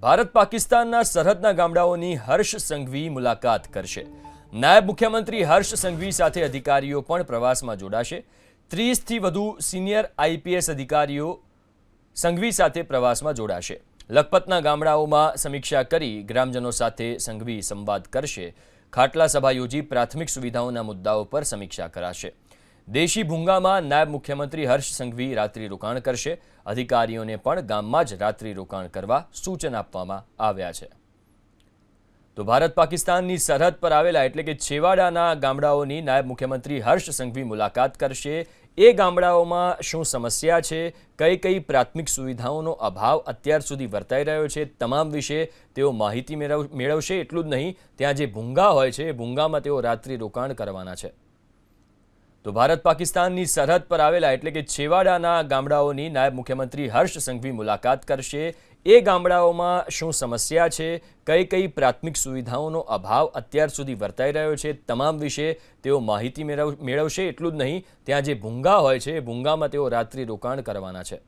ભારત પાકિસ્તાનના સરહદના ગામડાઓની હર્ષ સંઘવી મુલાકાત કરશે. નાયબ મુખ્યમંત્રી હર્ષ સંઘવી સાથે અધિકારીઓ પણ પ્રવાસમાં જોડાશે. ત્રીસથી વધુ સિનિયર આઈપીએસ અધિકારીઓ સંઘવી સાથે પ્રવાસમાં જોડાશે. લખપતના ગામડાઓમાં સમીક્ષા કરી ગ્રામજનો સાથે સંઘવી સંવાદ કરશે. ખાટલા સભા યોજી પ્રાથમિક સુવિધાઓના મુદ્દાઓ પર સમીક્ષા કરાશે. દેશી ભૂંગામાં નાયબ મુખ્યમંત્રી હર્ષ સંઘવી રાત્રિ રોકાણ કરશે. અધિકારીઓને પણ ગામમાં જ રાત્રિ રોકાણ કરવા સૂચન આપવામાં આવ્યા છે. તો ભારત પાકિસ્તાનની સરહદ પર આવેલા એટલે કે છેવાડાના ગામડાઓની નાયબ મુખ્યમંત્રી હર્ષ સંઘવી મુલાકાત કરશે. એ ગામડાઓમાં શું સમસ્યા છે? કઈ કઈ પ્રાથમિક સુવિધાઓનો અભાવ અત્યાર સુધી વર્તાઈ રહ્યો છે? તમામ વિશે તેઓ માહિતી મેળવ, મેળવશે એટલું જ નહીં. ત્યાં જે ભૂંગા હોય છે, એ ભૂંગામાં તેઓ રાત્રિ રોકાણ કરવાના છે. તો ભારત પાકિસ્તાનની સરહદ પર આવેલા એટલે કે છેવાડાના ગામડાઓની નાયબ મુખ્યમંત્રી હર્ષ સંઘવી મુલાકાત કરશે. એ ગામડાઓમાં શું સમસ્યા છે? કઈ કઈ પ્રાથમિક સુવિધાઓનો અભાવ અત્યાર સુધી વર્તાઈ રહ્યો છે? તમામ વિશે તેઓ માહિતી મેળવ, મેળવશે. એટલું જ નહીં, ત્યાં જે ભૂંગા હોય છે, એ ભૂંગામાં તેઓ રાત્રિ રોકાણ કરવાના છે.